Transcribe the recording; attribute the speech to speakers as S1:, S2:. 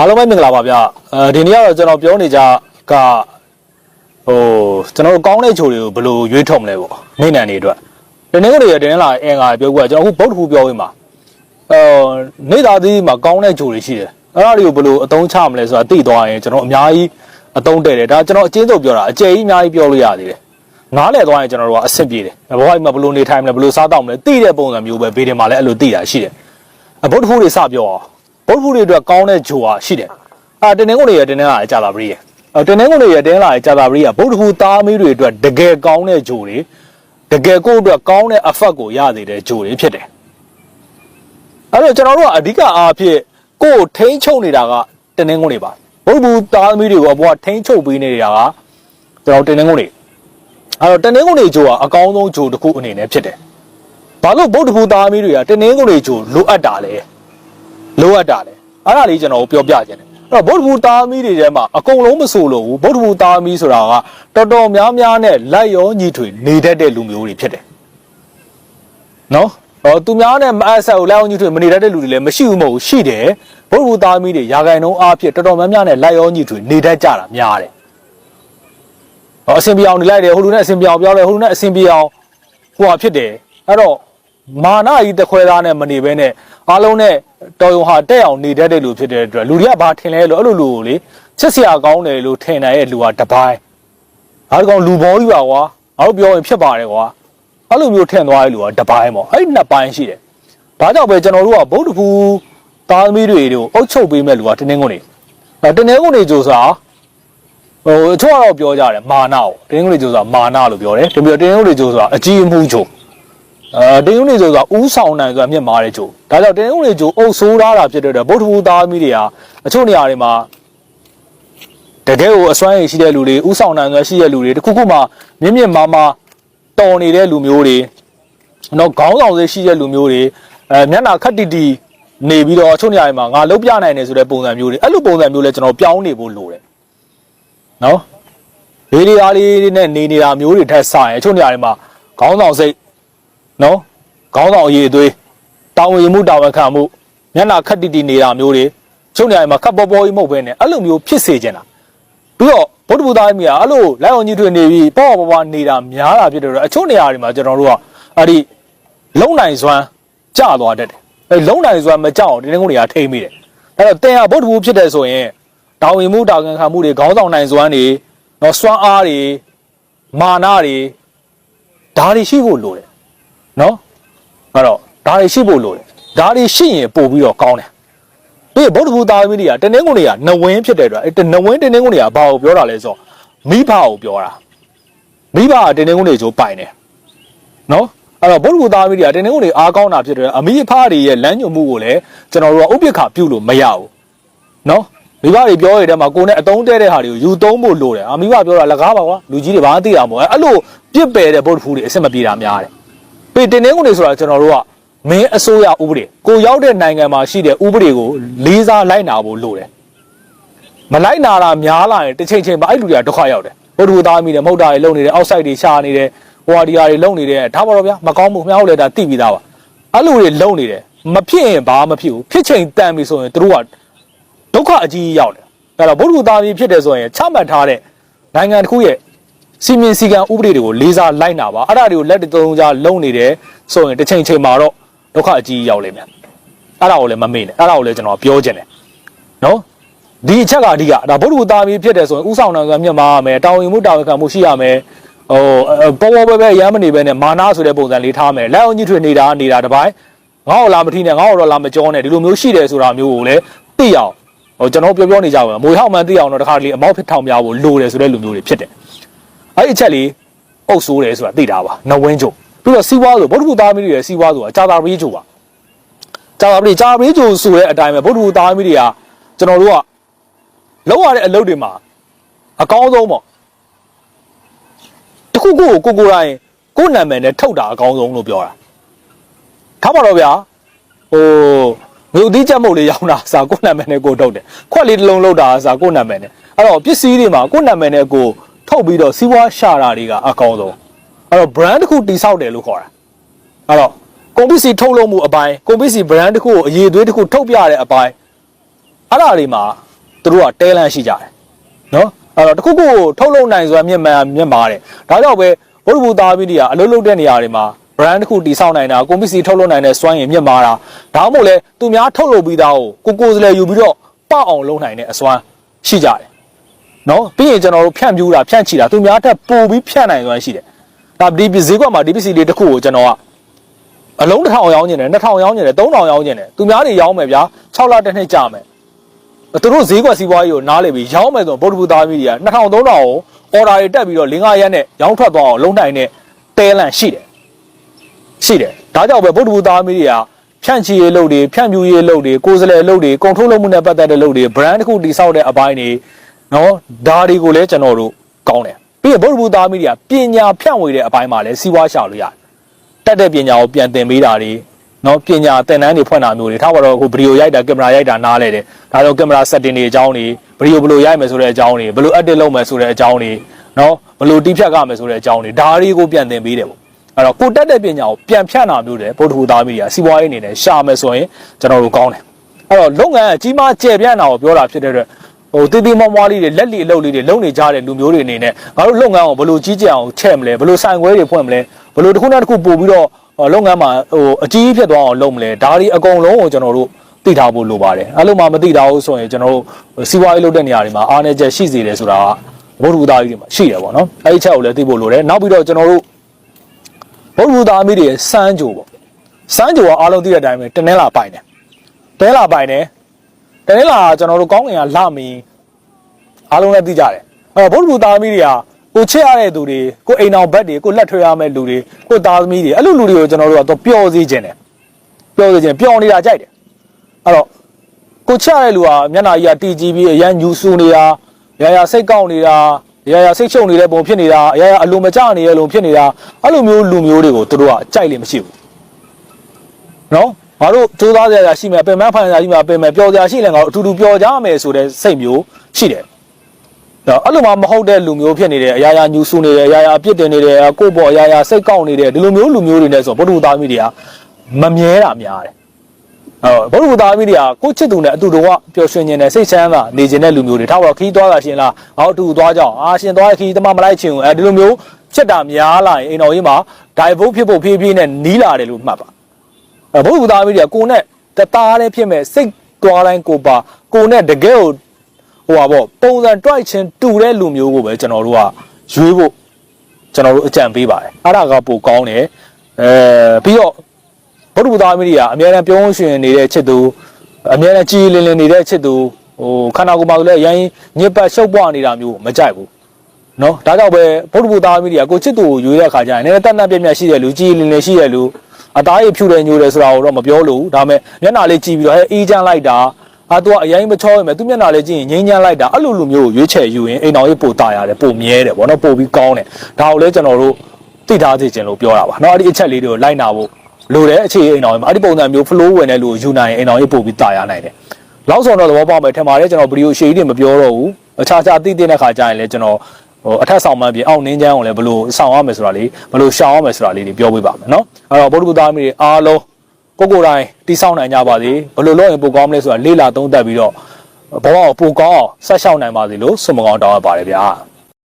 S1: အားလုံးပဲမင်္ဂလာပါဗျအဲဒီနေ့ကတော့ကျွန်တော်ပြောနေကြကဟိုကျွန်တော်တို့ကောင်းတဲ့ချိုတွေကိုဘယ်လိုရွေးထုတ်မလဲပေါ့နေနံတွေအတွက်ဒီနေ့ကလေးရတင်းလာအင်္ဂါပြောကွာကျွန်တော်အခုဗုဒ္ဓဟူပြောရင်းမှာအဲနေသားသီးမှာကောင်းတဲ့ချိုတွေရှိတယ်အဲ့ဒါတွေကိုဘယ်လိုအသုံးချမလဲဆိုတာသိသွားရင်ကျွန်တော်အများကြီးအသုံးတဲ့တယ်ဒါကျွန်တော်အချင်းစုပ်ပြောတာအကျယ်ကြီးအများကြီးပြောလို့ရသေးတယ်နားလည်သွားရင်ကျွန်တော်တို့ကအဆင်ပြေတယ်ဘဝကြီးမှာဘယ်လိုနေထိုင်မလဲဘယ်လိုစားတော့မလဲသိတဲ့ပုံစံမျိုးပဲဘေးတင်မှာလည်းအဲ့လိုသိတာရှိတယ်အဗုဒ္ဓဟူတွေစပြောအောင် ဗုဒ္ဓဟူတွေအတွက်ကောင်းတဲ့ဂျိုဟာရှိတယ်အာတင်းနေကုန်တွေရတင်းနေလာကြာတာပရိယေအဲတင်းနေကုန်တွေရတင်းလာကြာတာပရိယေဗုဒ္ဓဟူသားမီးတွေအတွက်တကယ်ကောင်းတဲ့ဂျိုတွေတကယ်ကိုယ့်အတွက်ကောင်းတဲ့အဖက်ကိုရသေးတဲ့ဂျိုတွေဖြစ်တယ်အဲ့တော့ကျွန်တော်တို့ကအဓိကအားဖြင့်ကိုယ်ထိန်းချုပ်နေတာကတင်းနေကုန်တွေပါဗုဒ္ဓဟူသားမီးတွေကိုဘဝထိန်းချုပ်ပေးနေတာကကျွန်တော်တင်းနေကုန်တွေအဲ့တော့တင်းနေကုန်တွေဂျိုဟာအကောင်းဆုံးဂျိုတစ်ခုအနေနဲ့ဖြစ်တယ်ဘာလို့ဗုဒ္ဓဟူသားမီးတွေကတင်းနေကုန်တွေဂျိုလိုအပ်တာလဲ လိုအပ်တာလေအဲ့ဒါလေးကျွန်တော်ပြောပြခြင်းတယ်အဲ့တော့ဗုဒ္ဓဘူးသားမီးတွေထဲမှာအကုန်လုံးမဆိုလို့ဘူးဗုဒ္ဓဘူးသားမီးဆိုတာကတော်တော်များများနဲ့လက်ရောညီထွေနေတတ်တဲ့လူမျိုးတွေဖြစ်တယ်နော်ဟောသူများနဲ့မအပ်ဆက်ဘူးလက်ရောညီထွေမနေတတ်တဲ့လူတွေလည်းမရှိဘူးမဟုတ်ဘူးရှိတယ်ဗုဒ္ဓဘူးသားမီးတွေရာဂိုင်နှုန်းအားဖြင့်တော်တော်များများနဲ့လက်ရောညီထွေနေတတ်ကြတာများတယ်ဟောအစင်ပြအောင်နေလိုက်တယ်ဟိုလူနဲ့အစင်ပြအောင်ပြောလိုက်ဟိုလူနဲ့အစင်ပြအောင်ဟိုဟာဖြစ်တယ်အဲ့တော့မာနကြီးတခွဲသားနဲ့မနေဘဲနဲ့အားလုံးနဲ့ တော်ရုံဟာတက်အောင်နေတတ်တဲ့လူဖြစ်တဲ့အတွက်လူတွေကဘာထင်လဲလို့အဲ့လိုလူကိုလေချစ်စရာကောင်းတယ်လို့ထင်နိုင်တဲ့လူကတပိုင်းအားကောင်လူဘောကြီးပါကွာငါတို့ပြောရင်ဖြစ်ပါတယ်ကွာအဲ့လိုမျိုးထင်သွားတဲ့လူကတပိုင်းပေါ့အဲ့ဒီနှစ်ပိုင်းရှိတယ်ဒါကြောင့်ပဲကျွန်တော်တို့ကဗုဒ္ဓဖူသားသမီးတွေတို့အုပ်ချုပ်ပေးမဲ့လူကတင်းင်းကုန်နေအဲတင်းင်းကုန်နေကြိုစားဟိုအချို့ကတော့ပြောကြတယ်မာနကိုတင်းင်းကုန်နေကြိုစားမာနလို့ပြောတယ်ဒီပြီးတော့တင်းင်းကုန်နေကြိုစားအကြီးအမှုချုပ် အဲတင်းဦးနေဆိုတာဥဆောင်နိုင်ဆိုတာမြင့်မားတဲ့ဂျိုဒါကြောင့်တင်းဦးနေဂျိုအုပ်ဆိုးထားတာဖြစ်တဲ့အတွက်ဗုဒ္ဓဘူးသားသမီးတွေဟာအချို့နေရာတွေမှာတကယ်ကိုအစွမ်းရည်ရှိတဲ့လူတွေဥဆောင်နိုင်စွာရှိတဲ့လူတွေတခုခုမှမြင့်မြင့်မားမားတော်နေတဲ့လူမျိုးတွေနော်ခေါင်းဆောင်စိတ်ရှိတဲ့လူမျိုးတွေအဲမျက်နှာခက်တီတီနေပြီးတော့အချို့နေရာတွေမှာငါလုံးပြနိုင်တယ်ဆိုတဲ့ပုံစံမျိုးတွေအဲ့လိုပုံစံမျိုးလဲကျွန်တော်ပြောင်းနေဖို့လိုတယ်နော်လေးလေးအားလေးနဲ့နေနေတာမျိုးတွေထက်ဆိုင်အချို့နေရာတွေမှာခေါင်းဆောင်စိတ် နော်ခေါင်းဆောင်အရေးအသွေးတာဝန်ယူမှုတာဝန်ခံမှုမျက်နှာခက်တီတီနေတာမျိုးတွေချုပ်နေရာမှာခက်ပေါ်ပေါ်ကြီးမဟုတ်ဘဲနဲ့အဲ့လိုမျိုးဖြစ်စေချင်တာပြီးတော့ဗုဒ္ဓဘုရားမြတ်အဲ့လိုလိုက်အောင်ကြီးထွေနေပြီးပေါ့ပေါ့ပေါ့နေတာများတာဖြစ်တဲ့တော့အချို့နေရာတွေမှာကျွန်တော်တို့ကအဲ့ဒီလုံနိုင်စွမ်းကြသွားတတ်တယ်အဲ့လုံနိုင်စွမ်းမကြအောင်တင်းတင်းကုန်းတွေကထိမ့်မိတယ်အဲ့တော့တင်ဟာဗုဒ္ဓဘုဖြစ်တယ်ဆိုရင်တာဝန်မှုတာဝန်ခံမှုတွေခေါင်းဆောင်နိုင်စွမ်းတွေနော်စွမ်းအားတွေမာနတွေဒါတွေရှိဖို့လိုတယ် နော်အဲ့တော့ဒါတွေရှိဖို့လိုတယ်ဒါတွေရှိရင်ပို့ပြီးတော့ကောင်းတယ်ပြီးဗုဒ္ဓဘုသားသမီးတွေကတနင်္ဂနွေတွေကနဝင်းဖြစ်တဲ့အတွက်အဲနဝင်းတနင်္ဂနွေတွေကဘာကိုပြောတာလဲဆိုတော့မိဘကိုပြောတာမိဘကတနင်္ဂနွေချိုးပိုင်တယ်နော်အဲ့တော့ဗုဒ္ဓဘုသားသမီးတွေကတနင်္ဂနွေအားကောင်းတာဖြစ်တယ်အမိအဖတွေရဲ့လမ်းညွှန်မှုကိုလည်းကျွန်တော်တို့ကဥပိ္ပခပြုလို့မရဘူးနော်မိဘတွေပြောရတဲ့မှာကိုယ်နဲ့အတုံးတဲတဲ့ဟာတွေကိုယူသုံးဖို့လိုတယ်အမိဘပြောတာလကားပါကွာလူကြီးတွေဘာမှသိတာမဟုတ်အဲ့လိုပြစ်ပယ်တဲ့ဗုဒ္ဓဘုတွေအစ်မပြေတာများတယ် ပေတင်နေကုန်နေဆိုတာကျွန်တော်တို့ကမင်းအစိုးရဥပဒေကိုရောက်တဲ့နိုင်ငံမှာရှိတဲ့ဥပဒေကိုလေးစားလိုက်နာဖို့လိုတယ်မလိုက်နာတာများလာရင်တစ်ချိန်ချိန်မှာအဲ့လူတွေကဒုက္ခရောက်တယ်ဘုဒ္ဓဘုသားမိတယ်မဟုတ်တာတွေလုံနေတယ်အောက်ဆိုင်တွေရှာနေတယ်ဟိုဟာဒီဟာတွေလုံနေတယ်ဒါပါတော့ဗျာမကောင်းဘူးခင်ဗျားတို့လည်းဒါသိပြီးသားပါအဲ့လူတွေလုံနေတယ်မဖြစ်ရင်ဘာမှမဖြစ်ဘူးဖြစ်ချိန်တန်ပြီဆိုရင်တို့ကဒုက္ခအကြီးကြီးရောက်တယ်အဲ့တော့ဘုဒ္ဓဘုသားမိဖြစ်တယ်ဆိုရင်ချမှတ်ထားတဲ့နိုင်ငံတစ်ခုရဲ့ စီမင်းစီကံဥပဒေတွေကိုလေးစားလိုက်နာပါအဲ့ဒါတွေကိုလက်တသုံးကြားလုံနေတယ်ဆိုရင်တစ်ချိန်ချိန်မှာတော့ဒုက္ခအကြီးရောက်လိမ့်မယ်အဲ့ဒါကိုလည်းမမေ့နဲ့အဲ့ဒါကိုလည်းကျွန်တော်ပြောခြင်းတယ်နော်ဒီအချက်ကအဓိကဒါဗုဒ္ဓဘုသားမီးဖြစ်တယ်ဆိုရင်ဥဆောင်နိုင်ကမြတ်မာရမယ်တာဝန်မှုတာဝန်ခံမှုရှိရမယ်ဟိုပေါ်ပေါ်ပဲပဲရမ်းမနေပဲနဲ့မာနာဆိုတဲ့ပုံစံလေးထားမယ်လက်အောင်ကြီးထွေနေတာနေတာတပိုင်းငါ့ကိုလာမထီးနဲ့ငါ့ကိုတော့လာမကြောနဲ့ဒီလိုမျိုးရှိတယ်ဆိုတာမျိုးကိုလည်းသိအောင်ဟိုကျွန်တော်ပြောပြောနေကြပါမယ်မွေဟောက်မှန်သိအောင်တော့တခါတလေအမောက်ဖြစ်ထောင်ပြဖို့လိုတယ်ဆိုတဲ့လူမျိုးတွေဖြစ်တယ် အဲ့ဒီအချက်လေးအုပ်ဆိုးတယ်ဆိုတာသိတာပါနဝင်းချိုပြီးတော့စီးပွားဆိုဗုဒ္ဓဘုသားမီးတွေရဲ့စီးပွားဆိုတာကြာတာပရိချိုပါကြာတာပရိကြာတာပရိချိုဆိုတဲ့အတိုင်းပဲဗုဒ္ဓဘုသားမီးတွေကကျွန်တော်တို့ကလောက်ရတဲ့အလုပ်တွေမှာအကောင်းဆုံးပေါ့တခုခုကိုကိုကိုယ်တိုင်ကိုယ်နာမည်နဲ့ထုတ်တာအကောင်းဆုံးလို့ပြောတာထားပါတော့ဗျာဟိုမြို့သီးချက်မုတ်လေးရောင်းတာအစားကိုယ်နာမည်နဲ့ကိုယ်ထုတ်တယ်ခွက်လေးတစ်လုံးလောက်တာအစားကိုယ်နာမည်နဲ့အဲ့တော့ပစ္စည်းတွေမှာကိုယ်နာမည်နဲ့ကိုယ် ထုတ်ပြီးတော့စီးပွားရှာတာတွေကအကောင်းဆုံးအဲ့တော့ brand တစ်ခုတိစောက်တယ်လို့ခေါ်တာအဲ့တော့ကုန်ပစ္စည်းထုတ်လုပ်မှုအပိုင်းကုန်ပစ္စည်း brand တစ်ခုကိုအရေးအသွေးတစ်ခုထုတ်ပြတဲ့အပိုင်းအဲ့ဒါတွေမှာသူတို့ကတဲလန့်ရှိကြတယ်နော်အဲ့တော့တခုခုကိုထုတ်လုပ်နိုင်ဆိုတာမြင့်မှန်မြင့်ပါတယ်ဒါကြောင့်ပဲဘုဒ္ဓဘူသားပြီးတည်းကအလုပ်လုပ်တဲ့နေရာတွေမှာ brand တစ်ခုတည်ဆောက်နိုင်တာကွန်ပစ္စည်းထုတ်လုပ်နိုင်တဲ့စွမ်းရည်မြင့်မာတာဒါမှမဟုတ်လေသူများထုတ်လုပ်ပြီးသားကိုကိုကိုယ်စလဲယူပြီးတော့ပေါက်အောင်လုပ်နိုင်တဲ့အစွမ်းရှိကြတယ် နော်ပြီးရင်ကျွန်တော်တို့ဖြန့်ပြူးတာဖြန့်ချီတာသူများထက်ပိုပြီးဖြန့်နိုင်စွမ်းရှိတယ်ဒါဒီဈေးကွက်မှာဒီပစ္စည်းလေးတစ်ခုကိုကျွန်တော်ကအလုံးတစ်ထောင်ရောင်းနေတယ်နှစ်ထောင်ရောင်းနေတယ်သုံးထောင်ရောင်းနေတယ်သူများတွေရောင်းမယ်ဗျာ6လတစ်နှစ်ကြာမယ်သူတို့ဈေးကွက်စီးပွားရေးကိုနားလေပြီးရောင်းမယ်ဆိုဗုဒ္ဓဘူသားမီဒီယာ2000 3000ကိုအော်ဒါတွေတက်ပြီးတော့၄၅ရက်နဲ့ရောင်းထွက်သွားအောင်လုံးနိုင်တဲ့တဲလန့်ရှိတယ်ရှိတယ်ဒါကြောင့်ပဲဗုဒ္ဓဘူသားမီဒီယာဖြန့်ချီရေးလုပ်တွေဖြန့်ပြူရေးလုပ်တွေကိုယ်စလဲလုပ်တွေကုန်ထုတ်လုပ်မှုနဲ့ပတ်သက်တဲ့လုပ်တွေ brand တစ်ခုတည်ဆောက်တဲ့အပိုင်းတွေ နော်ဒါတွေကိုလည်းကျွန်တော်တို့ကောင်းတယ်ပြီးရင်ဗုဒ္ဓဘူသားမီဒီယာပညာဖြန့်ဝေတဲ့အပိုင်းမှာလည်းစီးပွားရှာလို့ရတယ်တက်တဲ့ပညာကိုပြန်သင်ပေးတာတွေနော်ပညာသင်တန်းတွေဖွင့်တာမျိုးတွေထားပါတော့အခုဗီဒီယိုရိုက်တာကင်မရာရိုက်တာနားလဲတယ်ဒါတော့ကင်မရာ setting တွေအကြောင်းတွေဗီဒီယိုဘယ်လိုရိုက်မယ်ဆိုတဲ့အကြောင်းတွေဘယ်လို edit လုပ်မယ်ဆိုတဲ့အကြောင်းတွေနော်ဘယ်လိုတီးဖြတ်ရမယ်ဆိုတဲ့အကြောင်းတွေဒါတွေကိုပြန်သင်ပေးတယ်ပေါ့အဲ့တော့ကိုတက်တဲ့ပညာကိုပြန်ဖြန့်တာမျိုးတယ်ဗုဒ္ဓဟူသားမီဒီယာစီးပွားရေးအနေနဲ့ရှာမယ်ဆိုရင်ကျွန်တော်တို့ကောင်းတယ်အဲ့တော့လုပ်ငန်းအကြီးမားကျယ်ပြန့်တာကိုပြောတာဖြစ်တဲ့အတွက် ဟိုတီးတီးမွားမွားလေးတွေလက်လီအလုပ်လေးတွေလုပ်နေကြတဲ့လူမျိုးတွေအနေနဲ့ငါတို့လုပ်ငန်းကိုဘယ်လိုကြီးကြအောင်ချဲ့မလဲဘယ်လိုဆိုင်ခွဲတွေဖွင့်မလဲဘယ်လိုတစ်ခုနဲ့တစ်ခုပို့ပြီးတော့လုပ်ငန်းမှာဟိုအကြီးကြီးဖြစ်သွားအောင်လုပ်မလဲဒါတွေအကုန်လုံးကိုကျွန်တော်တို့သိထားဖို့လိုပါတယ်အဲ့လိုမှမသိတာဟုတ်ဆိုရင်ကျွန်တော်တို့စီးပွားရေးလုပ်တဲ့နေရာတွေမှာအားနည်းချက်ရှိစေတယ်ဆိုတာကဘုဒ္ဓဘုသားကြီးတွေမှာရှိတယ်ပေါ့နော်အဲ့ဒီချက်ကိုလည်းသိဖို့လိုတယ်နောက်ပြီးတော့ကျွန်တော်တို့ဘုဒ္ဓဘုသားအမိတွေရဲ့စမ်းကြိုပေါ့စမ်းကြိုကအားလုံးသိတဲ့အတိုင်းပဲတနင်္လာပိုင်တယ်တနင်္လာပိုင်တယ် တနင်္လာကကျွန်တော်တို့ကောင်းကင်ကလာမီအားလုံးလည်းသိကြတယ်အဲ့တော့ဘုဒ္ဓဘုသားအမိတွေကကိုချစ်ရတဲ့သူတွေကိုအိမ်အောင်ဘက်တွေကိုလက်ထွေရမယ့်လူတွေကိုသားသမီးတွေအဲ့လိုလူတွေကိုကျွန်တော်တို့ကတော့ပျော်စေခြင်းတယ်ပျော်စေခြင်းပျော်နေတာကြိုက်တယ်အဲ့တော့ကိုချရတဲ့လူဟာမျက်နှာကြီးကတီကြည့်ပြီးအရန်ညူဆူနေတာရရစိတ်ကောက်နေတာရရစိတ်ချုပ်နေတဲ့ပုံဖြစ်နေတာရရအလိုမကျနေတဲ့လုံဖြစ်နေတာအဲ့လိုမျိုးလူမျိုးတွေကိုသူတို့ကကြိုက်လိမ့်မရှိဘူးနော် ငါတို့စူးစမ်းကြရရှိမယ်ပင်မဖိုင်ကြရှိမယ်ပင်မပျော်ကြရှိလဲငါတို့အတူတူပျော်ကြမယ်ဆိုတဲ့စိတ်မျိုးရှိတယ်တော့အဲ့လိုမှမဟုတ်တဲ့လူမျိုးဖြစ်နေတယ်အရာရာညူဆူနေတယ်အရာရာအပြစ်တင်နေတယ်ကိုယ့်ဘောအရာရာစိတ်ကောက်နေတယ်ဒီလိုမျိုးလူမျိုးတွေနဲ့ဆိုဗုဒ္ဓသားမိတွေကမမြဲတာများတယ်အဲ့တော့ဗုဒ္ဓသားမိတွေကကိုယ့်ချစ်သူနဲ့အတူတူကပျော်ရွှင်ခြင်းနဲ့စိတ်ချမ်းသာနေခြင်းတဲ့လူမျိုးတွေထားပါတော့ခီးသွားတာရှင်လားငါတို့အတူတူသွားကြအောင်အာရှင်သွားတဲ့ခီးတမမလိုက်ချင်ဘူးအဲဒီလိုမျိုးချစ်တာများလာရင်အိမ်တော်ကြီးမှာဒိုင်ဘုတ်ဖြစ်ဖို့ဖြည်းဖြည်းနဲ့နီးလာတယ်လို့မှတ်ပါအဲ ဗုဒ္ဓသားမိတွေကကိုယ်နဲ့တသားလေးဖြစ်မဲ့စိတ်သွားတိုင်းကိုပါကိုယ်နဲ့တကယ်ကိုဟိုပါပေါ့ပုံစံတွိုက်ချင်းတူတဲ့လူမျိုးကိုပဲကျွန်တော်တို့ကရွေးဖို့ကျွန်တော်တို့အကြံပေးပါတယ်အဲ့ဒါကပိုကောင်းတယ်အဲပြီးတော့ဗုဒ္ဓဘုရားမိတွေကအများအားပြုံးရွှင်နေတဲ့ချစ်သူအများအားကြည်လင်လင်နေတဲ့ချစ်သူဟိုခန္ဓာကိုယ်မှာလည်းရိုင်းညစ်ပတ်ရှုပ်ပွားနေတာမျိုးမကြိုက်ဘူးနော်ဒါကြောင့်ပဲဗုဒ္ဓဘုရားမိတွေကကိုချစ်သူကိုရွေးတဲ့အခါကျရင်လည်းတတ်တတ်ပြတ်ပြတ်ရှိတဲ့လူကြည်လင်လင်ရှိတဲ့လူ အသားရည်ဖြူတယ်ညိုတယ်ဆိုတာကိုတော့မပြောလို့ဒါပေမဲ့မျက်နှာလေးကြည့်ပြီးတော့ဟဲအေးချမ်းလိုက်တာအာသူကအရင်မချောရမယ်သူမျက်နှာလေးကြည့်ရင်ငိမ့်ချမ်းလိုက်တာအဲ့လိုလူမျိုးကိုရွေးချယ်ယူရင်အိမ်တော်ရေးပိုတာရတယ်ပိုမြဲတယ်ဗောနော်ပိုပြီးကောင်းတယ်ဒါကိုလည်းကျွန်တော်တို့သိထားစေချင်လို့ပြောတာပါเนาะအဲ့ဒီအချက်လေးတွေကိုလိုက်နာဖို့လိုတယ်အခြေအိမ်တော်ရေးမှာအဲ့ဒီပုံစံမျိုး flow ဝင်တဲ့လူကိုယူနိုင်ရင်အိမ်တော်ရေးပိုပြီးတာရနိုင်တယ်လောက်ဆောင်တော့သဘောပေါက်မယ်ထင်ပါတယ်ကျွန်တော်ဗီဒီယိုရှေ့ကြီးတွေမပြောတော့ဘူးအခြားခြားသိတဲ့ခါကျရင်လည်းကျွန်တော် ဟိုအထက်ဆောင်မှန်းပြင်အောက်နင်းချမ်းကိုလည်းဘလို့ဆောင်ရမယ်ဆိုတာလေးဘလို့ရှောင်ရမယ်ဆိုတာလေးတွေပြောပေးပါမယ်နော်အဲ့တော့ဗုဒ္ဓဂုသားမိတွေအားလုံးကိုကိုယ်တိုင်တိဆောက်နိုင်ကြပါစေဘလို့လုပ်ရင်ပိုကောင်းမလဲဆိုတာလေးလာသုံးသပ်ပြီးတော့ဘဝကိုပိုကောင်းအောင်ဆက်လျှောက်နိုင်ပါစေလို့ဆုမကောင်းတောင်းရပါတယ်ဗျာ